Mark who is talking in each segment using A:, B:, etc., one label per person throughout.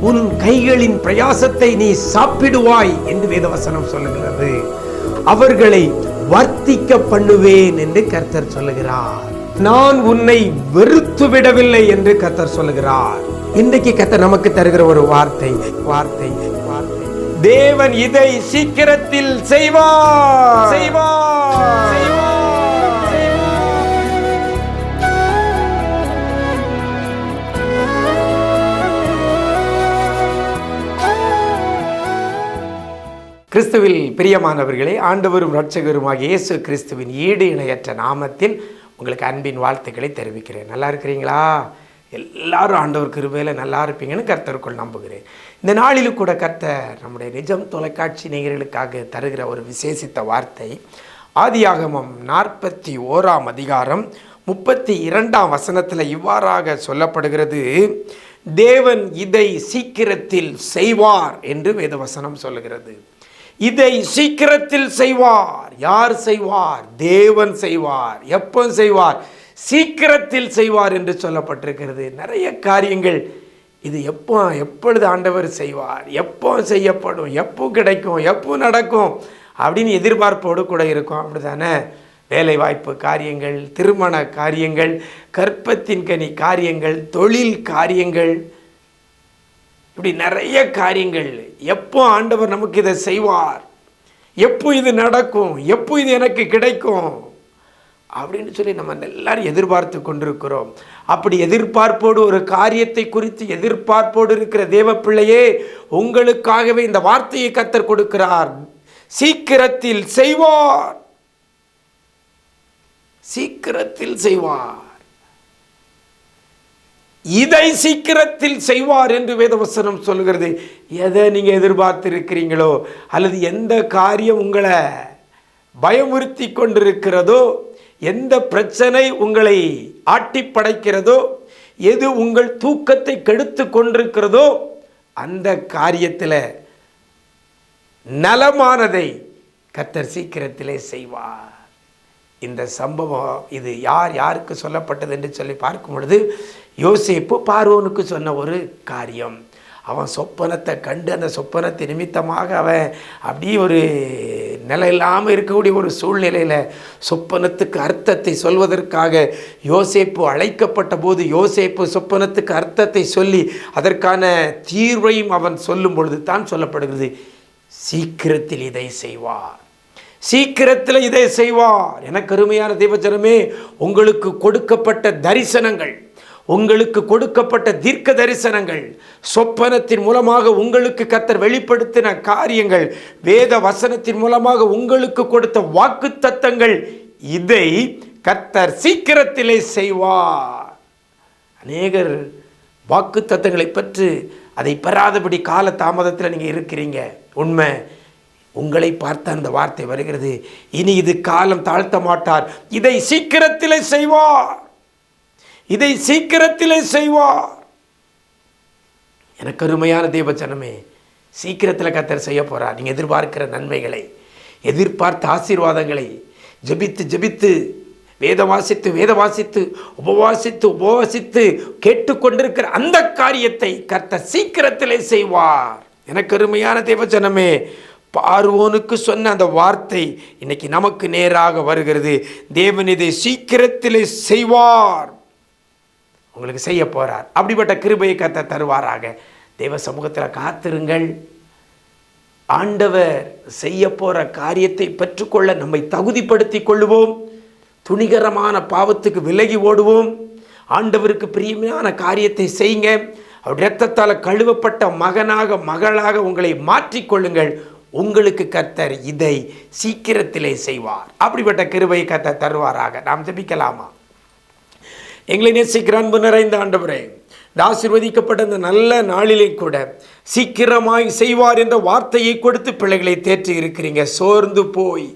A: உன் கைகளின் பிரயாசத்தை நீ சாப்பிடுவாய் என்று வேதவசனம் சொல்லுகிறது. அவர்களை வர்த்திக்க பண்ணுவேன் என்று கர்த்தர் சொல்லுகிறார். நான் உன்னை வெறுத்து விடவில்லை என்று கர்த்தர் சொல்லுகிறார். இன்றைக்கு கர்த்தர் நமக்கு தருகிற ஒரு வார்த்தை வார்த்தை வார்த்தை. தேவன் இதை சீக்கிரத்தில் செய்வார். செய்வார். கிறிஸ்துவில் பிரியமானவர்களே ஆண்டவரும் இரட்சகருமாக இயேசு கிறிஸ்துவின் ஈடு இணையற்ற நாமத்தில் உங்களுக்கு அன்பின் வாழ்த்துக்களை தெரிவிக்கிறேன். நல்லா இருக்கிறீங்களா? எல்லாரும் ஆண்டவர் கிருபையில் நல்லா இருப்பீங்கன்னு கர்த்தருக்குள் நம்புகிறேன். இந்த நாளிலும் கூட கர்த்தர் நம்முடைய நிஜம் தொலைக்காட்சி நேயர்களுக்காக தருகிற ஒரு விசேஷித்த வார்த்தை ஆதியாகமம் நாற்பத்தி ஓராம் அதிகாரம் முப்பத்தி இரண்டாம் வசனத்தில் இவ்வாறாக சொல்லப்படுகிறது. தேவன் இதை சீக்கிரத்தில் செய்வார் என்று வேதவசனம் சொல்லுகிறது. இதை சீக்கிரத்தில் செய்வார். யார் செய்வார்? தேவன் செய்வார். எப்போ செய்வார்? சீக்கிரத்தில் செய்வார் என்று சொல்லப்பட்டிருக்கிறது. நிறைய காரியங்கள் இது எப்போ எப்பொழுது ஆண்டவர் செய்வார்? எப்போ செய்யப்படும்? எப்போ கிடைக்கும்? எப்போ நடக்கும்? அப்படின்னு எதிர்பார்ப்போடு கூட இருக்கும். அப்படிதானே வேலை வாய்ப்பு காரியங்கள் திருமண காரியங்கள் கற்பத்தின் கனி காரியங்கள் தொழில் காரியங்கள் இப்படி நிறைய காரியங்கள். எப்போ ஆண்டவர் நமக்கு இதை செய்வார்? எப்போ இது நடக்கும்? எப்போ இது எனக்கு கிடைக்கும்? அப்படின்னு சொல்லி நம்ம எல்லாரும் எதிர்பார்த்து கொண்டிருக்கிறோம். அப்படி எதிர்பார்ப்போடு ஒரு காரியத்தை குறித்து எதிர்பார்ப்போடு இருக்கிற தேவ பிள்ளையே உங்களுக்காகவே இந்த வார்த்தையை கத்தர் கொடுக்கிறார். சீக்கிரத்தில் செய்வார். சீக்கிரத்தில் செய்வார். இதை சீக்கிரத்தில் செய்வார் என்று வேதவசனம் சொல்கிறது எதை நீங்கள் எதிர்பார்த்திருக்கிறீங்களோ அல்லது எந்த காரியம் உங்களை பயமுறுத்தி கொண்டிருக்கிறதோ எந்த பிரச்சனை உங்களை ஆட்டி படைக்கிறதோ எது உங்கள் தூக்கத்தை கெடுத்து கொண்டிருக்கிறதோ அந்த காரியத்தில் நலமானதை கத்தர் சீக்கிரத்திலே செய்வார். இந்த சம்பவம் இது யார் யாருக்கு சொல்லப்பட்டது என்று சொல்லி பார்க்கும் பொழுது யோசேப்பு பார்வோனுக்கு சொன்ன ஒரு காரியம். அவன் சொப்பனத்தை கண்டு அந்த சொப்பனத்தை நிமித்தமாக அவன் அப்படியே ஒரு நிலை இல்லாமல் இருக்கக்கூடிய ஒரு சூழ்நிலையில் சொப்பனத்துக்கு அர்த்தத்தை சொல்வதற்காக யோசேப்பு அழைக்கப்பட்ட போது யோசேப்பு சொப்பனத்துக்கு அர்த்தத்தை சொல்லி அதற்கான தீர்வையும் அவன் சொல்லும் பொழுது தான் சொல்லப்படுகிறது. சீக்கிரத்தில் இதை செய்வார் சீக்கிரத்தில் இதை செய்வார். எனக்கு அருமையான தேவஜனமே உங்களுக்கு கொடுக்கப்பட்ட தரிசனங்கள் உங்களுக்கு கொடுக்கப்பட்ட தீர்க்க தரிசனங்கள் சொப்பனத்தின் மூலமாக உங்களுக்கு கத்தர் வெளிப்படுத்தின காரியங்கள் வேத வசனத்தின் மூலமாக உங்களுக்கு கொடுத்த வாக்கு தத்தங்கள் இதை கத்தர் சீக்கிரத்திலே செய்வார். அநேகர் வாக்கு தத்தங்களை பெற்று அதை பெறாதபடி கால தாமதத்தில் நீங்கள் இருக்கிறீங்க. உண்மை. உங்களை பார்த்த அந்த வார்த்தை வருகிறது. இனி இது காலம் தாழ்த்த மாட்டார். இதை சீக்கிரத்திலே செய்வார். இதை சீக்கிரத்திலே செய்வார். எனக்கு அருமையான தேவச்சனமே சீக்கிரத்தில் கத்தர் செய்ய போகிறார் நீங்கள் எதிர்பார்க்கிற நன்மைகளை எதிர்பார்த்த ஆசீர்வாதங்களை ஜெபித்து ஜெபித்து வேத வாசித்து வேத வாசித்து உபவாசித்து உபவாசித்து கேட்டுக்கொண்டிருக்கிற அந்த காரியத்தை கர்த்த சீக்கிரத்திலே செய்வார். எனக்கு அருமையான தேவஜனமே பார்வோனுக்கு சொன்ன அந்த வார்த்தை இன்னைக்கு நமக்கு நேராக வருகிறது. தேவன் இதை சீக்கிரத்திலே செய்வார். உங்களுக்கு செய்ய போகிறார் அப்படிப்பட்ட கிருபையை கத்த தருவாராக. தேவ சமூகத்தில் காத்திருங்கள். ஆண்டவர் செய்ய போகிற காரியத்தை பெற்றுக்கொள்ள நம்மை தகுதிப்படுத்தி கொள்ளுவோம். துணிகரமான பாவத்துக்கு விலகி ஓடுவோம். ஆண்டவருக்கு பிரியமான காரியத்தை செய்யுங்க. அவர் இரத்தத்தால் கழுவப்பட்ட மகனாக மகளாக உங்களை மாற்றிக்கொள்ளுங்கள் உங்களுக்கு கர்த்தர் இதை சீக்கிரத்திலே செய்வார். அப்படிப்பட்ட கிருபை கர்த்தர் தருவாராக. நாம் ஜபிக்கலாமா? எங்களை நேசிக்கிறான் நிறைந்த ஆண்டவரே இந்த ஆசிர்வதிக்கப்பட்ட இந்த நல்ல நாளிலே கூட சீக்கிரமாய் செய்வார் என்ற வார்த்தையை கொடுத்து பிள்ளைகளை தேற்றி இருக்கிறீங்க. சோர்ந்து போய்.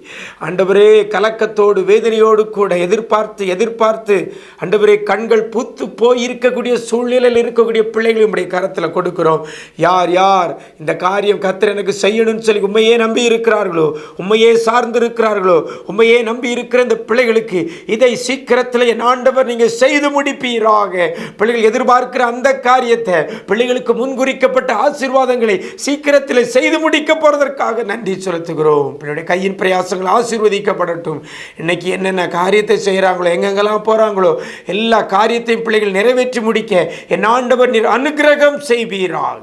A: அண்டவரே கலக்கத்தோடு வேதனையோடு கூட எதிர்பார்த்து எதிர்பார்த்து அண்டவரே கண்கள் பூத்து போய் இருக்கக்கூடிய சூழ்நிலையில் இருக்கக்கூடிய பிள்ளைகளை உடைய கரத்தில் கொடுக்கிறோம். யார் யார் இந்த காரியம் கத்தர் எனக்கு செய்யணும்னு சொல்லி உண்மையே நம்பி இருக்கிறார்களோ? உண்மையே சார்ந்து இருக்கிறார்களோ? உண்மையே நம்பி இருக்கிற இந்த பிள்ளைகளுக்கு இதை சீக்கிரத்தில் என் ஆண்டவர் நீங்கள் செய்து முடிப்பீராக. பிள்ளைகள் எதிர்பார்க்கிற அந்த காரியத்தை பிள்ளைகளுக்கு முன்குறிக்கப்பட்ட ஆசீர்வாதங்களை சீக்கிரத்தில் செய்து முடிக்க போறதற்காக நன்றி செலுத்துகிறோம். பிள்ளையுடைய கையின் பிரயாசங்கள் ஆசீர்வதிக்கப்படட்டும். இன்னைக்கு என்னென்ன காரியத்தை செய்கிறாங்களோ எங்கெங்கெல்லாம் போகிறாங்களோ எல்லா காரியத்தையும் பிள்ளைகள் நிறைவேற்றி முடிக்க என் ஆண்டவர் நீர் அனுக்கிரகம் செய்வீராக.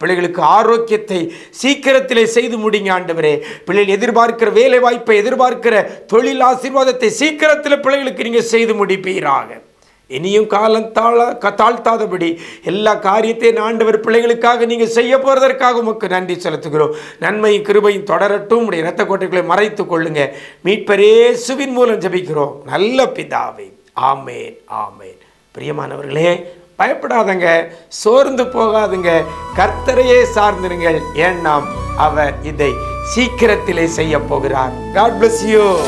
A: பிள்ளைகளுக்கு ஆரோக்கியத்தை சீக்கிரத்திலே செய்து முடிங்க ஆண்டவரே. பிள்ளைகள் எதிர்பார்க்கிற வேலை வாய்ப்பை எதிர்பார்க்கிற தொழில் ஆசீர்வாதத்தை சீக்கிரத்தில் பிள்ளைகளுக்கு நீங்கள் செய்து முடிப்பீராக. இனியும் காலம் தாழ க- தாழ்த்தாதபடி எல்லா காரியத்தையும் ஆண்டவர் பிள்ளைகளுக்காக நீங்கள் செய்ய போகிறதற்காக உமக்கு நன்றி செலுத்துகிறோம். நன்மையும் கிருபையும் தொடரட்டும். உடைய இரத்த கோட்டைகளை மறைத்து கொள்ளுங்க. மீட்பரேசுவின் மூலம் ஜெபிக்கிறோம். நல்ல பிதாவை. ஆமேன் ஆமேன். பிரியமானவர்களே பயப்படாதங்க. சோர்ந்து போகாதுங்க. கர்த்தரையே சார்ந்திருங்கள். ஏன்னாம் அவர் இதை சீக்கிரத்திலே செய்ய போகிறார். God bless you